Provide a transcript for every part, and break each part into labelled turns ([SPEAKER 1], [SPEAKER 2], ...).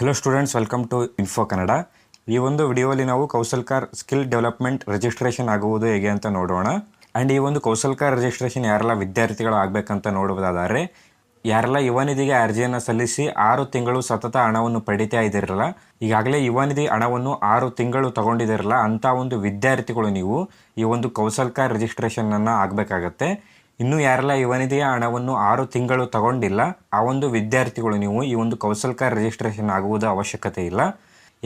[SPEAKER 1] Hello students welcome to info Kannada ಈ ಒಂದು ವಿಡಿಯೋಲಿ ನಾವು ಕೌಶಲ್ಕಾರ್ ಸ್ಕಿಲ್ ಡೆವಲಪ್ಮೆಂಟ್ ರಿಜಿಸ್ಟ್ರೇಷನ್ ಆಗುವುದು ಹೇಗೆ ಅಂತ ನೋಡೋಣ. ಆ್ಯಂಡ್ ಈ ಒಂದು ಕೌಶಲ್ಕಾರ್ ರಿಜಿಸ್ಟ್ರೇಷನ್ ಯಾರೆಲ್ಲ ವಿದ್ಯಾರ್ಥಿಗಳು ಆಗಬೇಕಂತ ನೋಡುವುದಾದರೆ, ಯಾರೆಲ್ಲ ಯುವನಿಧಿಗೆ ಅರ್ಜಿಯನ್ನು ಸಲ್ಲಿಸಿ ಆರು ತಿಂಗಳು ಸತತ ಹಣವನ್ನು ಪಡಿತಾ ಇದ್ದಿರಲ್ಲ, ಈಗಾಗಲೇ ಯುವನಿಧಿ ಹಣವನ್ನು ಆರು ತಿಂಗಳು ತಗೊಂಡಿದ್ದಿರಲ್ಲ, ಅಂಥ ಒಂದು ವಿದ್ಯಾರ್ಥಿಗಳು ನೀವು ಈ ಒಂದು ಕೌಶಲ್ಕಾರ್ ರಿಜಿಸ್ಟ್ರೇಷನನ್ನು ಆಗಬೇಕಾಗತ್ತೆ. ಇನ್ನು ಯಾರೆಲ್ಲ ಯುವನಿಧಿಯ ಹಣವನ್ನು ಆರು ತಿಂಗಳು ತಗೊಂಡಿಲ್ಲ, ಆ ಒಂದು ವಿದ್ಯಾರ್ಥಿಗಳು ನೀವು ಈ ಒಂದು ಕೌಶಲ್ಕ ರಿಜಿಸ್ಟ್ರೇಷನ್ ಆಗುವುದು ಅವಶ್ಯಕತೆ ಇಲ್ಲ.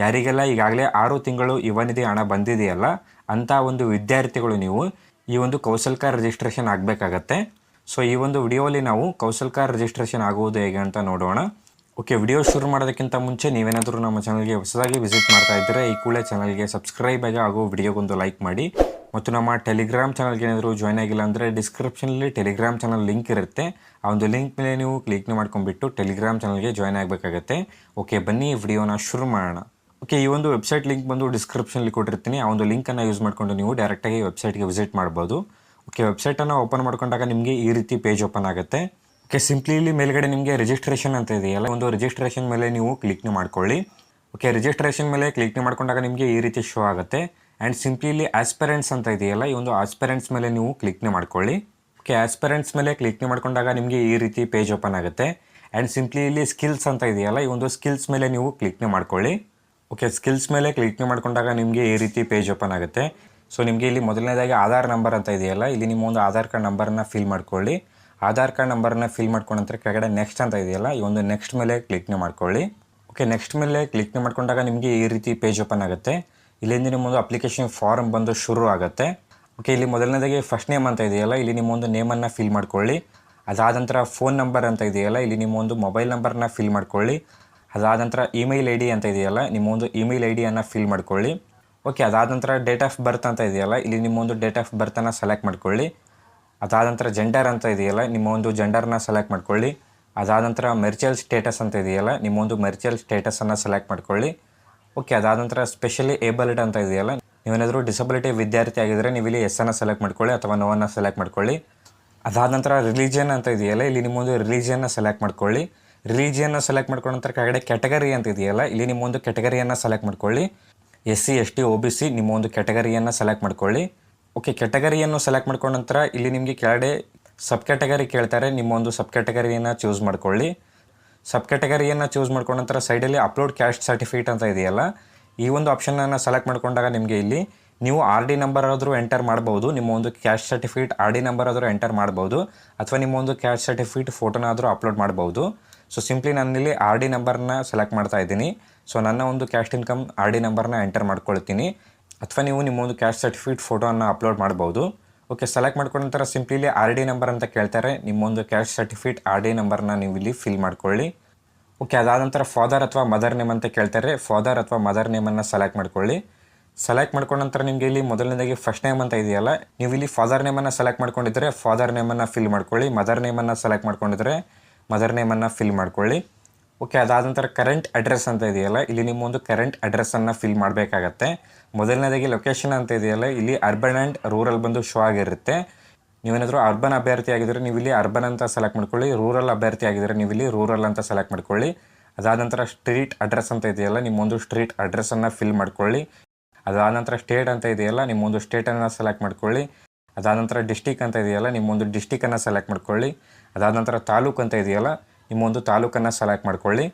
[SPEAKER 1] ಯಾರಿಗೆಲ್ಲ ಈಗಾಗಲೇ ಆರು ತಿಂಗಳು ಯುವನಿಧಿ ಹಣ ಬಂದಿದೆಯಲ್ಲ, ಅಂಥ ಒಂದು ವಿದ್ಯಾರ್ಥಿಗಳು ನೀವು ಈ ಒಂದು ಕೌಶಲ್ಕ ರಿಜಿಸ್ಟ್ರೇಷನ್ ಆಗಬೇಕಾಗತ್ತೆ. ಸೊ ಈ ಒಂದು ವಿಡಿಯೋಲಿ ನಾವು ಕೌಶಲ್ಕ ರಿಜಿಸ್ಟ್ರೇಷನ್ ಆಗುವುದು ಹೇಗೆ ಅಂತ ನೋಡೋಣ. ಓಕೆ ವಿಡಿಯೋ ಶುರು ಮಾಡೋದಕ್ಕಿಂತ ಮುಂಚೆ ನೀವೇನಾದರೂ ನಮ್ಮ ಚಾನಲ್ಗೆ ಹೊಸದಾಗಿ ವಿಸಿಟ್ ಮಾಡ್ತಾ ಇದ್ದರೆ ಈ ಕೂಡಲೇ ಚಾನಲ್ಗೆ ಸಬ್ಸ್ಕ್ರೈಬ್ ಆಗಿ ಹಾಗೂ ವಿಡಿಯೋಗೊಂದು ಲೈಕ್ ಮಾಡಿ. ಮತ್ತು ನಮ್ಮ ಟೆಲಿಗ್ರಾಮ್ ಚಾನಲ್ಗೆ ಏನಾದರೂ ಜಾಯ್ನ್ ಆಗಿಲ್ಲ ಅಂದರೆ ಡಿಸ್ಕ್ರಿಪ್ಷನಲ್ಲಿ ಟೆಲಿಗ್ರಾಮ್ ಚಾನಲ್ ಲಿಂಕ್ ಇರುತ್ತೆ. ಆ ಒಂದು ಲಿಂಕ್ ಮೇಲೆ ನೀವು ಕ್ಲಿಕ್ ಮಾಡ್ಕೊಂಡ್ಬಿಟ್ಟು ಟೆಲಿಗ್ರಾಮ್ ಚಾನಲ್ಗೆ ಜಾಯ್ನ್ ಆಗಬೇಕಾಗತ್ತೆ. ಓಕೆ ಬನ್ನಿ ವಿಡಿಯೋನ ಶುರು ಮಾಡೋಣ. ಓಕೆ ಈ ಒಂದು ವೆಬ್ಸೈಟ್ ಲಿಂಕ್ ಬಂದು ಡಿಸ್ಕ್ರಿಪ್ಷನಲ್ಲಿ ಕೊಟ್ಟಿರ್ತೀನಿ. ಆ ಒಂದು ಲಿಂಕನ್ನು ಯೂಸ್ ಮಾಡಿಕೊಂಡು ನೀವು ಡೈರೆಕ್ಟಾಗಿ ವೆಬ್ಸೈಟ್ಗೆ ವಿಸಿಟ್ ಮಾಡ್ಬೋದು. ಓಕೆ ವೆಬ್ಸೈಟನ್ನು ಓಪನ್ ಮಾಡ್ಕೊಂಡಾಗ ನಿಮಗೆ ಈ ರೀತಿ ಪೇಜ್ ಓಪನ್ ಆಗುತ್ತೆ. ಓಕೆ ಸಿಂಪ್ಲಿ ಇಲ್ಲಿ ಮೇಲ್ಗಡೆ ನಿಮಗೆ ರಿಜಿಸ್ಟ್ರೇಷನ್ ಅಂತ ಇದೆಯಲ್ಲ ಒಂದು ರಿಜಿಸ್ಟ್ರೇಷನ್ ಮೇಲೆ ನೀವು ಕ್ಲಿಕ್ ಮಾಡ್ಕೊಳ್ಳಿ. ಓಕೆ ರಿಜಿಸ್ಟ್ರೇಷನ್ ಮೇಲೆ ಕ್ಲಿಕ್ ಮಾಡ್ಕೊಂಡಾಗ ನಿಮಗೆ ಈ ರೀತಿ ಶೋ ಆಗುತ್ತೆ. ಆ್ಯಂಡ್ ಸಿಂಪ್ಲಿ ಇಲ್ಲಿ ಆಸ್ಪೆರೆಂಟ್ಸ್ ಅಂತ ಇದೆಯಲ್ಲ, ಈ ಒಂದು ಆಸ್ಪೆರೆಂಟ್ಸ್ ಮೇಲೆ ನೀವು ಕ್ಲಿಕ್ ಮಾಡ್ಕೊಳ್ಳಿ. ಓಕೆ ಆಸ್ಪೆರೆಂಟ್ಸ್ ಮೇಲೆ ಕ್ಲಿಕ್ ಮಾಡ್ಕೊಂಡಾಗ ನಿಮಗೆ ಈ ರೀತಿ ಪೇಜ್ ಓಪನ್ ಆಗುತ್ತೆ. ಆ್ಯಂಡ್ ಸಿಂಪ್ಲಿ ಇಲ್ಲಿ ಸ್ಕಿಲ್ಸ್ ಅಂತ ಇದೆಯಲ್ಲ, ಈ ಒಂದು ಸ್ಕಿಲ್ಸ್ ಮೇಲೆ ನೀವು ಕ್ಲಿಕ್ ಮಾಡ್ಕೊಳ್ಳಿ. ಓಕೆ ಸ್ಕಿಲ್ಸ್ ಮೇಲೆ ಕ್ಲಿಕ್ ಮಾಡ್ಕೊಂಡಾಗ ನಿಮಗೆ ಈ ರೀತಿ ಪೇಜ್ ಓಪನ್ ಆಗುತ್ತೆ. ಸೊ ನಿಮಗೆ ಇಲ್ಲಿ ಮೊದಲನೇದಾಗಿ ಆಧಾರ್ ನಂಬರ್ ಅಂತ ಇದೆಯಲ್ಲ, ಇಲ್ಲಿ ನಿಮ್ಮ ಒಂದು ಆಧಾರ್ ಕಾರ್ಡ್ ನಂಬರನ್ನ ಫಿಲ್ ಮಾಡ್ಕೊಳ್ಳಿ. ಆಧಾರ್ ಕಾರ್ಡ್ ನಂಬರನ್ನ ಫಿಲ್ ಮಾಡ್ಕೊಂಡ ನಂತರ ಕೆಳಗಡೆ ನೆಕ್ಸ್ಟ್ ಅಂತ ಇದೆಯಲ್ಲ, ಈ ಒಂದು ನೆಕ್ಸ್ಟ್ ಮೇಲೆ ಕ್ಲಿಕ್ ಮಾಡ್ಕೊಳ್ಳಿ. ಓಕೆ ನೆಕ್ಸ್ಟ್ ಮೇಲೆ ಕ್ಲಿಕ್ ಮಾಡ್ಕೊಂಡಾಗ ನಿಮಗೆ ಈ ರೀತಿ ಪೇಜ್ ಓಪನ್ ಆಗುತ್ತೆ. ಇಲ್ಲಿಂದ ನಿಮ್ಮೊಂದು ಅಪ್ಲಿಕೇಶನ್ ಫಾರ್ಮ್ ಬಂದು ಶುರು ಆಗುತ್ತೆ. ಓಕೆ ಇಲ್ಲಿ ಮೊದಲನೇದಾಗಿ ಫಸ್ಟ್ ನೇಮ್ ಅಂತ ಇದೆಯಲ್ಲ, ಇಲ್ಲಿ ನಿಮ್ಮ ಒಂದು ನೇಮನ್ನು ಫಿಲ್ ಮಾಡ್ಕೊಳ್ಳಿ. ಅದಾದ ನಂತರ ಫೋನ್ ನಂಬರ್ ಅಂತ ಇದೆಯಲ್ಲ, ಇಲ್ಲಿ ನಿಮ್ಮ ಒಂದು ಮೊಬೈಲ್ ನಂಬರ್ನ ಫಿಲ್ ಮಾಡ್ಕೊಳ್ಳಿ. ಅದಾದ ನಂತರ ಇಮೇಲ್ ಐ ಡಿ ಅಂತ ಇದೆಯಲ್ಲ, ನಿಮ್ಮ ಒಂದು ಇಮೇಲ್ ಐ ಡಿಯನ್ನು ಫಿಲ್ ಮಾಡ್ಕೊಳ್ಳಿ. ಓಕೆ ಅದಾದ ನಂತರ ಡೇಟ್ ಆಫ್ ಬರ್ತ್ ಅಂತ ಇದೆಯಲ್ಲ, ಇಲ್ಲಿ ನಿಮ್ಮೊಂದು ಡೇಟ್ ಆಫ್ ಬರ್ತನ್ನು ಸೆಲೆಕ್ಟ್ ಮಾಡ್ಕೊಳ್ಳಿ. ಅದಾದ ನಂತರ ಜೆಂಡರ್ ಅಂತ ಇದೆಯಲ್ಲ, ನಿಮ್ಮ ಒಂದು ಜೆಂಡರ್ನ ಸೆಲೆಕ್ಟ್ ಮಾಡ್ಕೊಳ್ಳಿ. ಅದಾದ ನಂತರ ಮೆರ್ಚಲ್ ಸ್ಟೇಟಸ್ ಅಂತ ಇದೆಯಲ್ಲ ನಿಮ್ಮೊಂದು ಮೆರ್ಚಲ್ ಸ್ಟೇಟಸನ್ನು ಸೆಲೆಕ್ಟ್ ಮಾಡ್ಕೊಳ್ಳಿ. ಓಕೆ ಅದಾದ ನಂತರ ಸ್ಪೆಷಲಿ ಏಬಲ್ಡ್ ಅಂತ ಇದೆಯಲ್ಲ, ನೀವೇನಾದರೂ ಡಿಸಬಿಲಿಟಿ ವಿದ್ಯಾರ್ಥಿ ಆಗಿದ್ದರೆ ನೀವು ಇಲ್ಲಿ ಎಸ್ ಅನ್ನ ಸೆಲೆಕ್ಟ್ ಮಾಡ್ಕೊಳ್ಳಿ ಅಥವಾ ನೋವನ್ನು ಸೆಲೆಕ್ಟ್ ಮಾಡ್ಕೊಳ್ಳಿ. ಅದಾದ ನಂತರ ರಿಲಿಜಿಯನ್ ಅಂತ ಇದೆಯಲ್ಲ, ಇಲ್ಲಿ ನಿಮ್ಮೊಂದು ರಿಲಿಜಿಯನ್ನ ಸೆಲೆಕ್ಟ್ ಮಾಡ್ಕೊಳ್ಳಿ. ರಿಲಿಜಿಯನ್ನ ಸೆಲೆಕ್ಟ್ ಮಾಡ್ಕೊಂಡ ನಂತರ ಕೆಳಗಡೆ ಕ್ಯಾಟಗರಿ ಅಂತ ಇದೆಯಲ್ಲ, ಇಲ್ಲಿ ನಿಮ್ಮೊಂದು ಕ್ಯಾಟಗರಿಯನ್ನು ಸೆಲೆಕ್ಟ್ ಮಾಡ್ಕೊಳ್ಳಿ. S C S T O B C ನಿಮ್ಮ ಒಂದು ಸೆಲೆಕ್ಟ್ ಮಾಡ್ಕೊಳ್ಳಿ. ಓಕೆ ಕೆಟಗರಿಯನ್ನು ಸೆಲೆಕ್ಟ್ ಮಾಡ್ಕೊಂಡ ನಂತರ ಇಲ್ಲಿ ನಿಮಗೆ ಕೆಳಗಡೆ ಸಬ್ ಕ್ಯಾಟಗರಿ ಕೇಳ್ತಾರೆ, ನಿಮ್ಮ ಒಂದು ಸಬ್ ಕ್ಯಾಟಗರಿಯನ್ನು ಚೂಸ್ ಮಾಡ್ಕೊಳ್ಳಿ. ಸಬ್ ಕ್ಯಾಟಗರಿಯನ್ನು ಚೂಸ್ ಮಾಡ್ಕೊಂಡ ನಂತರ ಸೈಡಲ್ಲಿ ಅಪ್ಲೋಡ್ ಕ್ಯಾಶ್ ಸರ್ಟಿಫಿಕೇಟ್ ಅಂತ ಇದೆಯಲ್ಲ, ಈ ಒಂದು ಆಪ್ಷನನ್ನು ಸೆಲೆಕ್ಟ್ ಮಾಡ್ಕೊಂಡಾಗ ನಿಮಗೆ ಇಲ್ಲಿ ನೀವು ಆರ್ ಡಿ ನಂಬರ್ ಆದರೂ ಎಂಟರ್ ಮಾಡ್ಬೋದು, ನಿಮ್ಮ ಒಂದು cash certificate R D number ಆದರೂ ಎಂಟರ್ ಮಾಡ್ಬೋದು, ಅಥವಾ ನಿಮ್ಮ ಒಂದು ಕ್ಯಾಶ್ ಸರ್ಟಿಫಿಕೇಟ್ ಫೋಟೋನಾದರೂ ಅಪ್ಲೋಡ್ ಮಾಡ್ಬೋದು. ಸೊ ಸಿಂಪ್ಲಿ ನಾನಿಲ್ಲಿ ಆರ್ ಡಿ ನಂಬರ್ನ ಸೆಲೆಕ್ಟ್ ಮಾಡ್ತಾ ಇದ್ದೀನಿ. ಸೊ ನನ್ನ ಒಂದು ಕ್ಯಾಶ್ ಇನ್ಕಮ್ ಆರ್ ಡಿ ನಂಬರ್ನ ಎಂಟರ್ ಮಾಡ್ಕೊಳ್ತೀನಿ. ಅಥವಾ ನೀವು ನಿಮ್ಮ ಒಂದು ಕ್ಯಾಶ್ ಸರ್ಟಿಫಿಕೇಟ್ ಫೋಟೋನ ಅಪ್ಲೋಡ್ ಮಾಡ್ಬೋದು. ಓಕೆ ಸೆಲೆಕ್ಟ್ ಮಾಡ್ಕೊಂಡ ನಂತರ ಸಿಂಪ್ಲಿ ಇಲ್ಲಿ ಆರ್ ಡಿ ನಂಬರ್ ಅಂತ ಕೇಳ್ತಾರೆ. ನಿಮ್ಮೊಂದು ಕ್ಯಾಶ್ ಸರ್ಟಿಫಿಕೇಟ್ ಆರ್ ಡಿ ನಂಬರ್ನ ನೀವು ಇಲ್ಲಿ ಫಿಲ್ ಮಾಡ್ಕೊಳ್ಳಿ. ಓಕೆ ಅದಾದ ನಂತರ ಫಾದರ್ ಅಥವಾ ಮದರ್ ನೇಮ್ ಅಂತ ಕೇಳ್ತಾರೆ. ಫಾದರ್ ಅಥವಾ ಮದರ್ ನೇಮನ್ನು ಸೆಲೆಕ್ಟ್ ಮಾಡ್ಕೊಳ್ಳಿ. ಸೆಲೆಕ್ಟ್ ಮಾಡ್ಕೊಂಡ ನಂತರ ನಿಮಗೆ ಇಲ್ಲಿ ಮೊದಲನೇದಾಗಿ ಫಸ್ಟ್ ನೇಮ್ ಅಂತ ಇದೆಯಲ್ಲ, ನೀವು ಇಲ್ಲಿ ಫಾದರ್ ನೇಮನ್ನು ಸೆಲೆಕ್ಟ್ ಮಾಡ್ಕೊಂಡಿದ್ರೆ ಫಾದರ್ ನೇಮನ್ನು ಫಿಲ್ ಮಾಡ್ಕೊಳ್ಳಿ. ಮದರ್ ನೇಮನ್ನು ಸೆಲೆಕ್ಟ್ ಮಾಡ್ಕೊಂಡಿದ್ರೆ ಮದರ್ ನೇಮನ್ನು ಫಿಲ್ ಮಾಡ್ಕೊಳ್ಳಿ. ಓಕೆ ಅದಾದ ನಂತರ ಕರೆಂಟ್ ಅಡ್ರೆಸ್ ಅಂತ ಇದೆಯಲ್ಲ, ಇಲ್ಲಿ ನಿಮ್ಮ ಒಂದು ಕರೆಂಟ್ ಅಡ್ರೆಸ್ಸನ್ನು ಫಿಲ್ ಮಾಡಬೇಕಾಗತ್ತೆ. ಮೊದಲನೇದಾಗಿ ಲೊಕೇಶನ್ ಅಂತ ಇದೆಯಲ್ಲ, ಇಲ್ಲಿ ಅರ್ಬನ್ ಆ್ಯಂಡ್ ರೂರಲ್ ಬಂದು ಶೋ ಆಗಿರುತ್ತೆ. ನೀವೇನಾದರೂ ಅರ್ಬನ್ ಅಭ್ಯರ್ಥಿ ಆಗಿದ್ದರೆ ನೀವು ಇಲ್ಲಿ ಅರ್ಬನ್ ಅಂತ ಸೆಲೆಕ್ಟ್ ಮಾಡ್ಕೊಳ್ಳಿ ರೂರಲ್ ಅಭ್ಯರ್ಥಿ ಆಗಿದ್ದರೆ ನೀವು ಇಲ್ಲಿ ರೂರಲ್ ಅಂತ ಸೆಲೆಕ್ಟ್ ಮಾಡ್ಕೊಳ್ಳಿ. ಅದಾದ ನಂತರ ಸ್ಟ್ರೀಟ್ ಅಡ್ರೆಸ್ ಅಂತ ಇದೆಯಲ್ಲ, ನಿಮ್ಮೊಂದು ಸ್ಟ್ರೀಟ್ ಅಡ್ರೆಸ್ಸನ್ನು ಫಿಲ್ ಮಾಡ್ಕೊಳ್ಳಿ. ಅದಾದ ನಂತರ ಸ್ಟೇಟ್ ಅಂತ ಇದೆಯಲ್ಲ, ನಿಮ್ಮೊಂದು ಸ್ಟೇಟನ್ನು ಸೆಲೆಕ್ಟ್ ಮಾಡ್ಕೊಳ್ಳಿ. ಅದಾದ ನಂತರ ಡಿಸ್ಟಿಕ್ ಅಂತ ಇದೆಯಲ್ಲ, ನಿಮ್ಮೊಂದು ಡಿಸ್ಟಿಕನ್ನು ಸೆಲೆಕ್ಟ್ ಮಾಡ್ಕೊಳ್ಳಿ. ಅದಾದ ನಂತರ ತಾಲೂಕು ಅಂತ ಇದೆಯಲ್ಲ ನಿಮ್ಮೊಂದು ತಾಲೂಕನ್ನು ಸೆಲೆಕ್ಟ್ ಮಾಡ್ಕೊಳ್ಳಿ.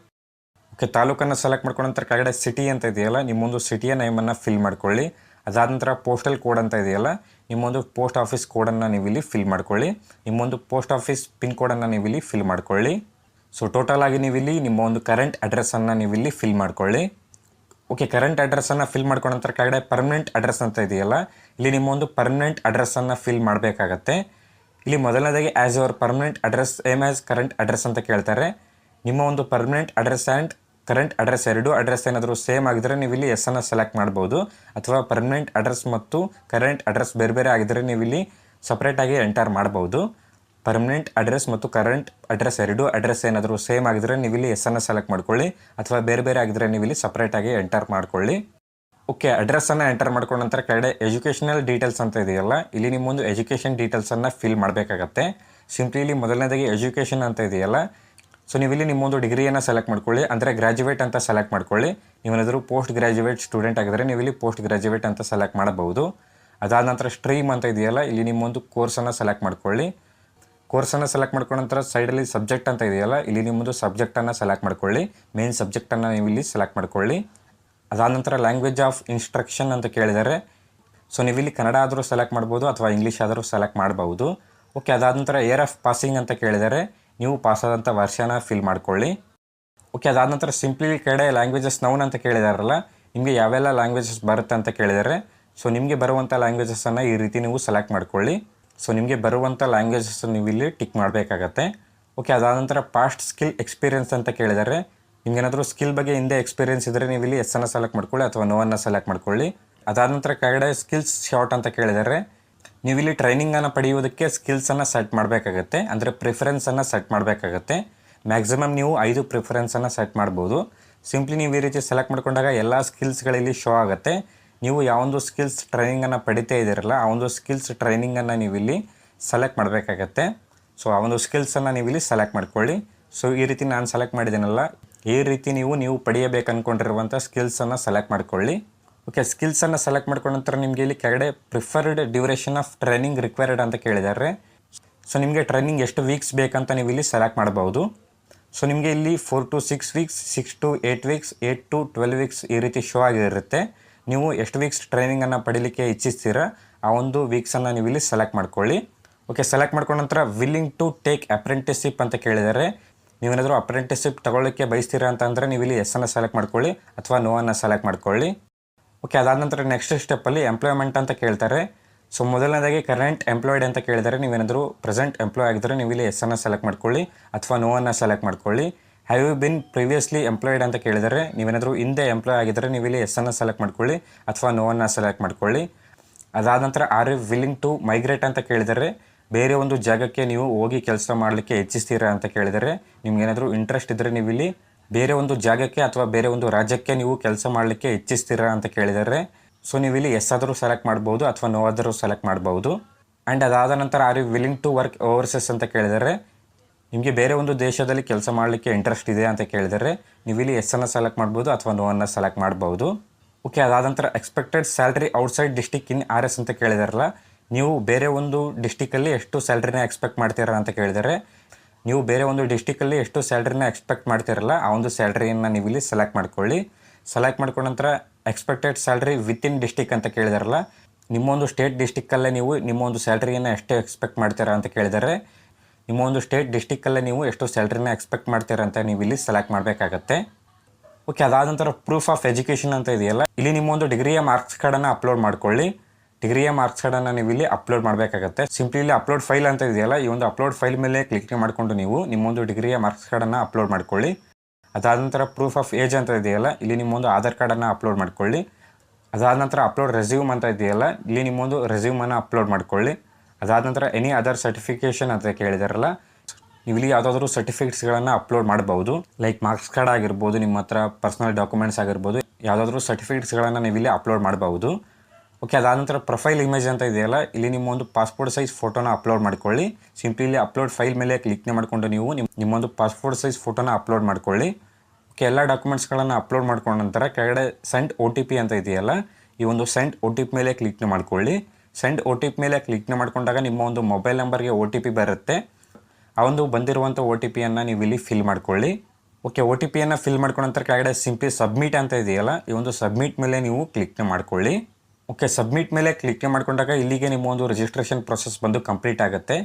[SPEAKER 1] ಓಕೆ ತಾಲೂಕನ್ನು ಸೆಲೆಕ್ಟ್ ಮಾಡ್ಕೊಂಡ ನಂತರ ಕೆಳಗಡೆ ಸಿಟಿ ಅಂತ ಇದೆಯಲ್ಲ, ನಿಮ್ಮೊಂದು ಸಿಟಿಯ ನೇಮನ್ನು ಫಿಲ್ ಮಾಡ್ಕೊಳ್ಳಿ. ಅದಾದ ನಂತರ ಪೋಸ್ಟಲ್ ಕೋಡ್ ಅಂತ ಇದೆಯಲ್ಲ, ನಿಮ್ಮೊಂದು ಪೋಸ್ಟ್ ಆಫೀಸ್ ಕೋಡನ್ನು ನೀವು ಇಲ್ಲಿ ಫಿಲ್ ಮಾಡ್ಕೊಳ್ಳಿ. ನಿಮ್ಮೊಂದು ಪೋಸ್ಟ್ ಆಫೀಸ್ ಪಿನ್ ಕೋಡನ್ನು ನೀವು ಇಲ್ಲಿ ಫಿಲ್ ಮಾಡ್ಕೊಳ್ಳಿ. ಸೊ ಟೋಟಲ್ ಆಗಿ ನೀವು ಇಲ್ಲಿ ನಿಮ್ಮ ಒಂದು ಕರೆಂಟ್ ಅಡ್ರೆಸ್ಸನ್ನು ನೀವು ಇಲ್ಲಿ ಫಿಲ್ ಮಾಡ್ಕೊಳ್ಳಿ. ಓಕೆ ಕರೆಂಟ್ ಅಡ್ರೆಸ್ಸನ್ನು ಫಿಲ್ ಮಾಡ್ಕೊಂಡ ನಂತರ ಕೆಳಗಡೆ ಪರ್ಮನೆಂಟ್ ಅಡ್ರೆಸ್ ಅಂತ ಇದೆಯಲ್ಲ, ಇಲ್ಲಿ ನಿಮ್ಮ ಒಂದು ಪರ್ಮನೆಂಟ್ ಅಡ್ರೆಸ್ಸನ್ನು ಫಿಲ್ ಮಾಡಬೇಕಾಗತ್ತೆ. ಇಲ್ಲಿ ಮೊದಲನೇದಾಗಿ as your permanent address same as current address ಅಂತ ಕೇಳ್ತಾರೆ. ನಿಮ್ಮ ಒಂದು permanent address and current address ಎರಡು ಅಡ್ರೆಸ್ ಏನಾದರೂ ಸೇಮ್ ಆಗಿದ್ದರೆ ನೀವು ಇಲ್ಲಿ ಎಸ್ ಅನ್ನು ಸೆಲೆಕ್ಟ್ ಮಾಡ್ಬೋದು. ಅಥವಾ ಪರ್ಮನೆಂಟ್ ಅಡ್ರೆಸ್ ಮತ್ತು ಕರೆಂಟ್ ಅಡ್ರೆಸ್ ಬೇರೆ ಬೇರೆ ಆಗಿದ್ದರೆ ನೀವು ಇಲ್ಲಿ ಸಪ್ರೇಟಾಗಿ ಎಂಟರ್ ಮಾಡ್ಬೋದು. ಪರ್ಮನೆಂಟ್ ಅಡ್ರೆಸ್ ಮತ್ತು ಕರೆಂಟ್ ಅಡ್ರೆಸ್ ಎರಡು ಅಡ್ರೆಸ್ ಏನಾದರೂ ಸೇಮ್ ಆಗಿದ್ದರೆ ನೀವು ಇಲ್ಲಿ ಎಸ್ ಅನ್ನು ಸೆಲೆಕ್ಟ್ ಮಾಡ್ಕೊಳ್ಳಿ. ಅಥವಾ ಬೇರೆ ಬೇರೆ ಆಗಿದ್ದರೆ ನೀವು ಇಲ್ಲಿ ಸಪ್ರೇಟಾಗಿ ಎಂಟರ್ ಮಾಡ್ಕೊಳ್ಳಿ. ಓಕೆ ಅಡ್ರೆಸ್ಸನ್ನು ಎಂಟರ್ ಮಾಡ್ಕೊಂಡ ನಂತರ ಕೆಳಗಡೆ ಎಜುಕೇಷನಲ್ ಡೀಟೇಲ್ಸ್ ಅಂತ ಇದೆಯಲ್ಲ, ಇಲ್ಲಿ ನಿಮ್ಮೊಂದು ಎಜುಕೇಷನ್ ಡೀಟೇಲ್ಸನ್ನು ಫಿಲ್ ಮಾಡಬೇಕಾಗತ್ತೆ. ಸಿಂಪ್ಲಿ ಇಲ್ಲಿ ಮೊದಲನೇದಾಗಿ ಎಜುಕೇಷನ್ ಅಂತ ಇದೆಯಲ್ಲ ಸೊ ನೀವು ಇಲ್ಲಿ ನಿಮ್ಮೊಂದು ಡಿಗ್ರಿಯನ್ನು ಸೆಲೆಕ್ಟ್ ಮಾಡ್ಕೊಳ್ಳಿ, ಅಂದರೆ ಗ್ರ್ಯಾಜುಯೇಟ್ ಅಂತ ಸೆಲೆಕ್ಟ್ ಮಾಡ್ಕೊಳ್ಳಿ. ನೀವೇನಾದರೂ ಪೋಸ್ಟ್ ಗ್ರ್ಯಾಜುಯೇಟ್ ಸ್ಟೂಡೆಂಟ್ ಆಗಿದ್ರೆ ನೀವು ಇಲ್ಲಿ ಪೋಸ್ಟ್ ಗ್ರ್ಯಾಜುಯೇಟ್ ಅಂತ ಸೆಲೆಕ್ಟ್ ಮಾಡಬಹುದು. ಅದಾದ ನಂತರ ಸ್ಟ್ರೀಮ್ ಅಂತ ಇದೆಯಲ್ಲ, ಇಲ್ಲಿ ನಿಮ್ಮೊಂದು ಕೋರ್ಸನ್ನು ಸೆಲೆಕ್ಟ್ ಮಾಡ್ಕೊಳ್ಳಿ. ಕೋರ್ಸನ್ನು ಸೆಲೆಕ್ಟ್ ಮಾಡ್ಕೊಂಡ ನಂತರ ಸೈಡಲ್ಲಿ ಸಬ್ಜೆಕ್ಟ್ ಅಂತ ಇದೆಯಲ್ಲ, ಇಲ್ಲಿ ನಿಮ್ಮೊಂದು ಸಬ್ಜೆಕ್ಟನ್ನು ಸೆಲೆಕ್ಟ್ ಮಾಡ್ಕೊಳ್ಳಿ. ಮೇನ್ ಸಬ್ಜೆಕ್ಟನ್ನು ನೀವು ಇಲ್ಲಿ ಸೆಲೆಕ್ಟ್ ಮಾಡ್ಕೊಳ್ಳಿ. ಅದಾದ ನಂತರ ಲ್ಯಾಂಗ್ವೇಜ್ ಆಫ್ ಇನ್ಸ್ಟ್ರಕ್ಷನ್ ಅಂತ ಕೇಳಿದರೆ ಸೊ ನೀವು ಇಲ್ಲಿ ಕನ್ನಡ ಆದರೂ ಸೆಲೆಕ್ಟ್ ಮಾಡ್ಬೋದು ಅಥವಾ ಇಂಗ್ಲೀಷ್ ಆದರೂ ಸೆಲೆಕ್ಟ್ ಮಾಡ್ಬೋದು. ಓಕೆ ಅದಾದ ನಂತರ ಏರ್ ಆಫ್ ಪಾಸಿಂಗ್ ಅಂತ ಕೇಳಿದರೆ, ನೀವು ಪಾಸ್ ಆದಂಥ ವರ್ಷನ ಫಿಲ್ ಮಾಡ್ಕೊಳ್ಳಿ. ಓಕೆ ಅದಾದ ನಂತರ ಸಿಂಪ್ಲಿ ಕಡೆ ಲ್ಯಾಂಗ್ವೇಜಸ್ ನೌನ್ ಅಂತ ಕೇಳಿದಾರಲ್ಲ, ನಿಮಗೆ ಯಾವೆಲ್ಲ ಲ್ಯಾಂಗ್ವೇಜಸ್ ಬರುತ್ತೆ ಅಂತ ಕೇಳಿದರೆ ಸೊ ನಿಮಗೆ ಬರುವಂಥ ಲ್ಯಾಂಗ್ವೇಜಸನ್ನು ಈ ರೀತಿ ನೀವು ಸೆಲೆಕ್ಟ್ ಮಾಡ್ಕೊಳ್ಳಿ. ಸೊ ನಿಮಗೆ ಬರುವಂಥ ಲ್ಯಾಂಗ್ವೇಜಸ್ ನೀವು ಇಲ್ಲಿ ಟಿಕ್ ಮಾಡಬೇಕಾಗತ್ತೆ. ಓಕೆ ಅದಾದ ನಂತರ ಪಾಸ್ಟ್ ಸ್ಕಿಲ್ ಎಕ್ಸ್ಪೀರಿಯನ್ಸ್ ಅಂತ ಕೇಳಿದರೆ ನಿಮ್ಗೇನಾದರೂ ಸ್ಕಿಲ್ ಬಗ್ಗೆ ಹಿಂದೆ ಎಕ್ಸ್ಪೀರಿಯನ್ಸ್ ಇದ್ದರೆ ನೀವು ಇಲ್ಲಿ ಎಸ್ ಅನ್ನು ಸೆಲೆಕ್ಟ್ ಮಾಡ್ಕೊಳ್ಳಿ ಅಥವಾ ನೋವನ್ನು ಸೆಲೆಕ್ಟ್ ಮಾಡ್ಕೊಳ್ಳಿ. ಅದಾದ ನಂತರ ಕೆಳಗಡೆ ಸ್ಕಿಲ್ಸ್ ಶಾರ್ಟ್ ಅಂತ ಕೇಳಿದರೆ. ನೀವು ಇಲ್ಲಿ ಟ್ರೈನಿಂಗನ್ನು ಪಡೆಯುವುದಕ್ಕೆ ಸ್ಕಿಲ್ಸನ್ನು ಸೆಟ್ ಮಾಡಬೇಕಾಗತ್ತೆ. ಅಂದರೆ ಪ್ರಿಫರೆನ್ಸನ್ನು ಸೆಟ್ ಮಾಡಬೇಕಾಗತ್ತೆ. ಮ್ಯಾಕ್ಸಿಮಮ್ ನೀವು ಐದು ಪ್ರಿಫರೆನ್ಸನ್ನು ಸೆಟ್ ಮಾಡ್ಬೋದು. ಸಿಂಪ್ಲಿ ನೀವು ಈ ರೀತಿ ಸೆಲೆಕ್ಟ್ ಮಾಡ್ಕೊಂಡಾಗ ಎಲ್ಲ ಸ್ಕಿಲ್ಸ್ಗಳಲ್ಲಿ ಶೋ ಆಗುತ್ತೆ. ನೀವು ಯಾವೊಂದು ಸ್ಕಿಲ್ಸ್ ಟ್ರೈನಿಂಗನ್ನು ಪಡಿತಾ ಇದ್ದೀರಲ್ಲ, ಆ ಒಂದು ಸ್ಕಿಲ್ಸ್ ಟ್ರೈನಿಂಗನ್ನು ನೀವು ಇಲ್ಲಿ ಸೆಲೆಕ್ಟ್ ಮಾಡಬೇಕಾಗತ್ತೆ. ಸೊ ಆ ಒಂದು ಸ್ಕಿಲ್ಸನ್ನು ನೀವು ಇಲ್ಲಿ ಸೆಲೆಕ್ಟ್ ಮಾಡ್ಕೊಳ್ಳಿ. ಸೊ ಈ ರೀತಿ ನಾನು ಸೆಲೆಕ್ಟ್ ಮಾಡಿದ್ದೀನಲ್ಲ ಈ ರೀತಿ ನೀವು ನೀವು ಪಡೆಯಬೇಕು ಅಂದ್ಕೊಂಡಿರುವಂಥ ಸ್ಕಿಲ್ಸನ್ನು ಸೆಲೆಕ್ಟ್ ಮಾಡ್ಕೊಳ್ಳಿ. ಓಕೆ ಸ್ಕಿಲ್ಸನ್ನು ಸೆಲೆಕ್ಟ್ ಮಾಡ್ಕೊಂಡ ನಂತರ ನಿಮಗೆ ಇಲ್ಲಿ ಕೆಳಗಡೆ preferred duration of training required ಅಂತ ಕೇಳಿದ್ದಾರೆ ಸೊ ನಿಮಗೆ ಟ್ರೈನಿಂಗ್ ಎಷ್ಟು ವೀಕ್ಸ್ ಬೇಕಂತ ನೀವು ಇಲ್ಲಿ ಸೆಲೆಕ್ಟ್ ಮಾಡ್ಬೋದು ಸೊ ನಿಮಗೆ ಇಲ್ಲಿ four to six weeks six to eight weeks eight to twelve weeks ಈ ರೀತಿ ಶೋ ಆಗಿರುತ್ತೆ. ನೀವು ಎಷ್ಟು ವೀಕ್ಸ್ ಟ್ರೈನಿಂಗನ್ನು ಪಡೀಲಿಕ್ಕೆ ಇಚ್ಛಿಸ್ತೀರಾ, ಆ ಒಂದು ವೀಕ್ಸನ್ನು ನೀವು ಇಲ್ಲಿ ಸೆಲೆಕ್ಟ್ ಮಾಡ್ಕೊಳ್ಳಿ. ಓಕೆ ಸೆಲೆಕ್ಟ್ ಮಾಡ್ಕೊಂಡ ನಂತರ ವಿಲ್ಲಿಂಗ್ ಟು ಟೇಕ್ ಅಪ್ರೆಂಟಿಸಿಪ್ ಅಂತ ಕೇಳಿದರೆ. ನೀವೇನಾದರೂ ಅಪ್ರೆಂಟಿಸ್ಶಿಪ್ ತಗೊಳ್ಳಿಕ್ಕೆ ಬಯಸ್ತೀರಾ ಅಂತಂದರೆ ನೀವು ಇಲ್ಲಿ ಎಸ್ ಅನ್ನು ಸೆಲೆಕ್ಟ್ ಮಾಡ್ಕೊಳ್ಳಿ ಅಥವಾ ನೋ ಅನ್ನು ಸೆಲೆಕ್ಟ್ ಮಾಡ್ಕೊಳ್ಳಿ. ಓಕೆ ಅದಾದ ನಂತರ ನೆಕ್ಸ್ಟ್ ಸ್ಟೆಪ್ಪಲ್ಲಿ ಎಂಪ್ಲಾಯ್ಮೆಂಟ್ ಅಂತ ಕೇಳ್ತಾರೆ. ಸೊ ಮೊದಲನೇದಾಗಿ ಕರೆಂಟ್ ಎಂಪ್ಲಾಯ್ಡ್ ಅಂತ ಕೇಳಿದರೆ ನೀವೇನಾದರೂ ಪ್ರೆಸೆಂಟ್ ಎಂಪ್ಲಾಯ್ ಆಗಿದ್ದರೆ ನೀವು ಇಲ್ಲಿ ಎಸ್ ಅನ್ನು ಸೆಲೆಕ್ಟ್ ಮಾಡ್ಕೊಳ್ಳಿ ಅಥವಾ ನೋ ಅನ್ನು ಸೆಲೆಕ್ಟ್ ಮಾಡ್ಕೊಳ್ಳಿ. Have you been previously employed ಅಂತ ಕೇಳಿದರೆ ನೀವೇನಾದರೂ ಹಿಂದೆ ಎಂಪ್ಲಾಯ್ ಆಗಿದ್ದರೆ ನೀವು ಇಲ್ಲಿ ಎಸ್ ಅನ್ನು ಸೆಲೆಕ್ಟ್ ಮಾಡ್ಕೊಳ್ಳಿ ಅಥವಾ ನೋ ಅನ್ನು ಸೆಲೆಕ್ಟ್ ಮಾಡ್ಕೊಳ್ಳಿ. ಅದಾದ ನಂತರ are you willing to migrate ಅಂತ ಕೇಳಿದರೆ ಬೇರೆ ಒಂದು ಜಾಗಕ್ಕೆ ನೀವು ಹೋಗಿ ಕೆಲಸ ಮಾಡಲಿಕ್ಕೆ ಹೆಚ್ಚಿಸ್ತೀರಾ ಅಂತ ಕೇಳಿದರೆ ನಿಮ್ಗೇನಾದರೂ ಇಂಟ್ರೆಸ್ಟ್ ಇದ್ದರೆ ನೀವು ಇಲ್ಲಿ ಬೇರೆ ಒಂದು ಜಾಗಕ್ಕೆ ಅಥವಾ ಬೇರೆ ಒಂದು ರಾಜ್ಯಕ್ಕೆ ನೀವು ಕೆಲಸ ಮಾಡಲಿಕ್ಕೆ ಹೆಚ್ಚಿಸ್ತೀರಾ ಅಂತ ಕೇಳಿದರೆ ಸೊ ನೀವು ಇಲ್ಲಿ ಎಸ್ ಆದರೂ ಸೆಲೆಕ್ಟ್ ಮಾಡ್ಬೋದು ಅಥವಾ ನೋ ಆದರೂ ಸೆಲೆಕ್ಟ್ ಮಾಡ್ಬೋದು. ಆ್ಯಂಡ್ ಅದಾದ ನಂತರ are you willing to work overseas ಅಂತ ಕೇಳಿದರೆ, ನಿಮಗೆ ಬೇರೆ ಒಂದು ದೇಶದಲ್ಲಿ ಕೆಲಸ ಮಾಡಲಿಕ್ಕೆ ಇಂಟ್ರೆಸ್ಟ್ ಇದೆ ಅಂತ ಕೇಳಿದರೆ ನೀವು ಇಲ್ಲಿ ಎಸ್ ಅನ್ನು ಸೆಲೆಕ್ಟ್ ಮಾಡ್ಬೋದು ಅಥವಾ ನೋ ಅನ್ನು ಸೆಲೆಕ್ಟ್ ಮಾಡ್ಬೋದು. ಓಕೆ ಅದಾದ ನಂತರ expected salary outside district in R S ಅಂತ ಕೇಳಿದಾರಲ್ಲ ನೀವು ಬೇರೆ ಒಂದು ಡಿಸ್ಟಿಕಲ್ಲಿ ಎಷ್ಟು ಸ್ಯಾಲ್ರಿನ ಎಕ್ಸ್ಪೆಕ್ಟ್ ಮಾಡ್ತೀರಾ ಅಂತ ಕೇಳಿದರೆ, ನೀವು ಬೇರೆ ಒಂದು ಡಿಸ್ಟಿಕಲ್ಲಿ ಎಷ್ಟು ಸ್ಯಾಲ್ರಿನ ಎಕ್ಸ್ಪೆಕ್ಟ್ ಮಾಡ್ತಿರಲ್ಲ, ಆ ಒಂದು ಸ್ಯಾಲ್ರಿಯನ್ನು ನೀವು ಇಲ್ಲಿ ಸೆಲೆಕ್ಟ್ ಮಾಡ್ಕೊಳ್ಳಿ. ಸೆಲೆಕ್ಟ್ ಮಾಡ್ಕೊಂಡ ನಂತರ ಎಕ್ಸ್ಪೆಕ್ಟೆಡ್ ಸ್ಯಾಲ್ರಿ ವಿತಿನ್ ಡಿಸ್ಟಿಕ್ ಅಂತ ಕೇಳಿದಾರಲ್ಲ ನಿಮ್ಮೊಂದು ಸ್ಟೇಟ್ ಡಿಸ್ಟಿಕ್ಕಲ್ಲೇ ನೀವು ನಿಮ್ಮ ಒಂದು ಸ್ಯಾಲ್ರಿಯನ್ನು ಎಷ್ಟು ಎಕ್ಸ್ಪೆಕ್ಟ್ ಮಾಡ್ತೀರಾ ಅಂತ ಕೇಳಿದರೆ, ನಿಮ್ಮ ಒಂದು ಸ್ಟೇಟ್ ಡಿಸ್ಟಿಕ್ಕಲ್ಲೇ ನೀವು ಎಷ್ಟು ಸ್ಯಾಲ್ರಿನ ಎಕ್ಸ್ಪೆಕ್ಟ್ ಮಾಡ್ತೀರಾ ಅಂತ ನೀವು ಇಲ್ಲಿ ಸೆಲೆಕ್ಟ್ ಮಾಡಬೇಕಾಗತ್ತೆ. ಓಕೆ ಅದಾದ ನಂತರ ಪ್ರೂಫ್ ಆಫ್ ಎಜುಕೇಷನ್ ಅಂತ ಇದೆಯಲ್ಲ, ಇಲ್ಲಿ ನಿಮ್ಮ ಒಂದು ಡಿಗ್ರಿಯ ಮಾರ್ಕ್ಸ್ ಕಾರ್ಡನ್ನು ಅಪ್ಲೋಡ್ ಮಾಡ್ಕೊಳ್ಳಿ. ಡಿಗ್ರಿಯ ಮಾರ್ಕ್ಸ್ ಕಾರ್ಡನ್ನು ನೀವು ಇಲ್ಲಿ ಅಪ್ಲೋಡ್ ಮಾಡಬೇಕಾಗುತ್ತೆ. ಸಿಂಪ್ಲಿ ಇಲ್ಲಿ ಅಪ್ಲೋಡ್ ಫೈಲ್ ಅಂತ ಇದೆಯಲ್ಲ, ಈ ಒಂದು ಅಪ್ಲೋಡ್ ಫೈಲ್ ಮೇಲೆ ಕ್ಲಿಕ್ ಮಾಡಿಕೊಂಡು ನೀವು ನಿಮ್ಮೊಂದು ಡಿಗ್ರಿಯ ಮಾರ್ಕ್ಸ್ ಕಾರ್ಡನ್ನು ಅಪ್ಲೋಡ್ ಮಾಡ್ಕೊಳ್ಳಿ. ಅದಾದ ನಂತರ ಪ್ರೂಫ್ ಆಫ್ ಏಜ್ ಅಂತ ಇದೆಯಲ್ಲ, ಇಲ್ಲಿ ನಿಮ್ಮೊಂದು ಆಧಾರ್ ಕಾರ್ಡನ್ನು ಅಪ್ಲೋಡ್ ಮಾಡ್ಕೊಳ್ಳಿ. ಅದಾದ ನಂತರ ಅಪ್ಲೋಡ್ ರೆಸ್ಯೂಮ್ ಅಂತ ಇದೆಯಲ್ಲ, ಇಲ್ಲಿ ನಿಮ್ಮೊಂದು ರೆಸ್ಯೂಮನ್ನು ಅಪ್ಲೋಡ್ ಮಾಡ್ಕೊಳ್ಳಿ. ಅದಾದ ನಂತರ ಎನಿ ಅದರ್ ಸರ್ಟಿಫಿಕೇಷನ್ ಅಂತ ಕೇಳಿದಾರಲ್ಲ, ನೀವು ಇಲ್ಲಿ ಯಾವುದಾದ್ರೂ ಸರ್ಟಿಫಿಕೇಟ್ಸ್ಗಳನ್ನು ಅಪ್ಲೋಡ್ ಮಾಡಬಹುದು ಲೈಕ್ ಮಾರ್ಕ್ಸ್ ಕಾರ್ಡ್ ಆಗಿರ್ಬೋದು, ನಿಮ್ಮ ಹತ್ರ ಪರ್ಸನಲ್ ಡಾಕ್ಯುಮೆಂಟ್ಸ್ ಆಗಿರ್ಬೋದು, ಯಾವುದಾದ್ರೂ ಸರ್ಟಿಫಿಕೇಟ್ಸ್ಗಳನ್ನು ನೀವು ಇಲ್ಲಿ ಅಪ್ಲೋಡ್ ಮಾಡಬಹುದು ಓಕೆ ಅದಾದ ನಂತರ ಪ್ರೊಫೈಲ್ ಇಮೇಜ್ ಅಂತ ಇದೆಯಲ್ಲ, ಇಲ್ಲಿ ನಿಮ್ಮ ಒಂದು ಪಾಸ್ಪೋರ್ಟ್ ಸೈಜ್ ಫೋಟೋನ ಅಪ್ಲೋಡ್ ಮಾಡ್ಕೊಳ್ಳಿ. ಸಿಂಪ್ಲಿ ಇಲ್ಲಿ ಅಪ್ಲೋಡ್ ಫೈಲ್ ಮೇಲೆ ಕ್ಲಿಕ್ ಮಾಡಿಕೊಂಡು ನೀವು ನಿಮ್ಮ ನಿಮ್ಮೊಂದು ಪಾಸ್ಪೋರ್ಟ್ ಸೈಜ್ ಫೋಟೋನ ಅಪ್ಲೋಡ್ ಮಾಡ್ಕೊಳ್ಳಿ. ಓಕೆ ಎಲ್ಲ ಡಾಕ್ಯುಮೆಂಟ್ಸ್ಗಳನ್ನು ಅಪ್ಲೋಡ್ ಮಾಡ್ಕೊಂಡ ನಂತರ ಕೆಳಗಡೆ ಸೆಂಡ್ ಒ ಟಿ ಪಿ ಅಂತ ಇದೆಯಲ್ಲ, ಈ ಒಂದು ಸೆಂಡ್ ಒ ಟಿ ಪಿ ಮೇಲೆ ಕ್ಲಿಕ್ ಮಾಡ್ಕೊಳ್ಳಿ. ಸೆಂಡ್ ಒ ಟಿ ಪಿ ಮೇಲೆ ಕ್ಲಿಕ್ ಮಾಡ್ಕೊಂಡಾಗ ನಿಮ್ಮ ಒಂದು ಮೊಬೈಲ್ ನಂಬರ್ಗೆ ಒ ಟಿ ಪಿ ಬರುತ್ತೆ. ಆ ಒಂದು ಬಂದಿರುವಂಥ ಒ ಟಿ ಪಿಯನ್ನು ನೀವು ಇಲ್ಲಿ ಫಿಲ್ ಮಾಡ್ಕೊಳ್ಳಿ. ಓಕೆ ಒ ಟಿ ಪಿಯನ್ನು ಫಿಲ್ ಮಾಡ್ಕೊಂಡ ನಂತರ ಕೆಳಗಡೆ ಸಿಂಪ್ಲಿ ಸಬ್ಮಿಟ್ ಅಂತ ಇದೆಯಲ್ಲ, ಈ ಒಂದು ಸಬ್ಮಿಟ್ ಮೇಲೆ ನೀವು ಕ್ಲಿಕ್ ಮಾಡ್ಕೊಳ್ಳಿ. ಓಕೆ ಸಬ್ಮಿಟ್ ಮೇಲೆ ಕ್ಲಿಕ್ ಮಾಡ್ಕೊಂಡಾಗ ಇಲ್ಲಿಗೆ ನಿಮ್ಮ ಒಂದು ರಿಜಿಸ್ಟ್ರೇಷನ್ ಪ್ರೊಸೆಸ್ ಬಂದು ಕಂಪ್ಲೀಟ್ ಆಗುತ್ತೆ.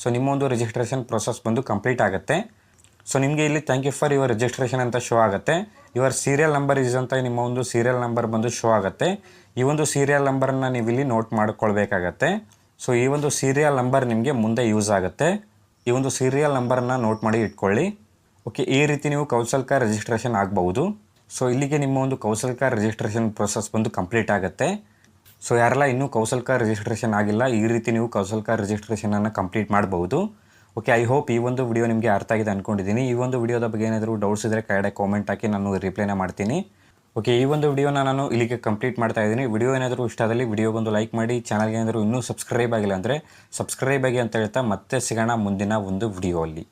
[SPEAKER 1] ಸೊ ನಿಮ್ಮ ಒಂದು ರಿಜಿಸ್ಟ್ರೇಷನ್ ಪ್ರೊಸೆಸ್ ಬಂದು ಕಂಪ್ಲೀಟ್ ಆಗುತ್ತೆ. ಸೊ ನಿಮಗೆ ಇಲ್ಲಿ thank you for your registration ಅಂತ ಶೋ ಆಗುತ್ತೆ. ಯುವರ್ ಸೀರಿಯಲ್ ನಂಬರ್ ಇಸ್ ಅಂತ ನಿಮ್ಮ ಒಂದು ಸೀರಿಯಲ್ ನಂಬರ್ ಬಂದು ಶೋ ಆಗುತ್ತೆ. ಈ ಒಂದು ಸೀರಿಯಲ್ ನಂಬರನ್ನು ನೀವು ಇಲ್ಲಿ ನೋಟ್ ಮಾಡ್ಕೊಳ್ಬೇಕಾಗತ್ತೆ. ಸೊ ಈ ಒಂದು ಸೀರಿಯಲ್ ನಂಬರ್ ನಿಮಗೆ ಮುಂದೆ ಯೂಸ್ ಆಗುತ್ತೆ. ಈ ಒಂದು ಸೀರಿಯಲ್ ನಂಬರನ್ನು ನೋಟ್ ಮಾಡಿ ಇಟ್ಕೊಳ್ಳಿ. ಓಕೆ ಈ ರೀತಿ ನೀವು ಕೌಶಲ್ಕ ರಿಜಿಸ್ಟ್ರೇಷನ್ ಆಗಬಹುದು. ಸೊ ಇಲ್ಲಿಗೆ ನಿಮ್ಮ ಒಂದು ಕೌಶಲ್ಕ ರಿಜಿಸ್ಟ್ರೇಷನ್ ಪ್ರೊಸೆಸ್ ಬಂದು ಕಂಪ್ಲೀಟ್ ಆಗುತ್ತೆ. ಸೊ ಯಾರೆಲ್ಲ ಇನ್ನೂ ಕೌಶಲ್ಕ ರಿಜಿಸ್ಟ್ರೇಷನ್ ಆಗಿಲ್ಲ, ಈ ರೀತಿ ನೀವು ಕೌಶಲ್ಕ ರಿಜಿಸ್ಟ್ರೇಷನನ್ನು ಕಂಪ್ಲೀಟ್ ಮಾಡಬಹುದು. ಓಕೆ ಐ ಹೋಪ್ ಈ ಒಂದು ವಿಡಿಯೋ ನಿಮಗೆ ಅರ್ಥ ಆಗಿದೆ ಅಂದ್ಕೊಂಡಿದ್ದೀನಿ ಈ ಒಂದು ವಿಡಿಯೋದ ಬಗ್ಗೆ ಏನಾದರೂ ಡೌಟ್ಸ್ ಇದ್ದರೆ ಕೆಳಗಡೆ ಕಾಮೆಂಟ್ ಹಾಕಿ ನಾನು ರಿಪ್ಲೈನೇ ಮಾಡ್ತೀನಿ. ಓಕೆ ಈ ಒಂದು ವಿಡಿಯೋನ ನಾನು ಇಲ್ಲಿಗೆ ಕಂಪ್ಲೀಟ್ ಮಾಡ್ತಾ ಇದ್ದೀನಿ. ವಿಡಿಯೋ ಏನಾದರೂ ಇಷ್ಟ ಆದಲ್ಲಿ ವಿಡಿಯೋಗೊಂದು ಲೈಕ್ ಮಾಡಿ ಚಾನಲ್ಗೆ ಏನಾದರೂ ಇನ್ನೂ ಸಬ್ಸ್ಕ್ರೈಬ್ ಆಗಿಲ್ಲ ಅಂದರೆ ಸಬ್ಸ್ಕ್ರೈಬ್ ಆಗಿ ಅಂತ ಹೇಳ್ತಾ ಮತ್ತೆ ಸಿಗೋಣ ಮುಂದಿನ ಒಂದು ವಿಡಿಯೋ ಅಲ್ಲಿ.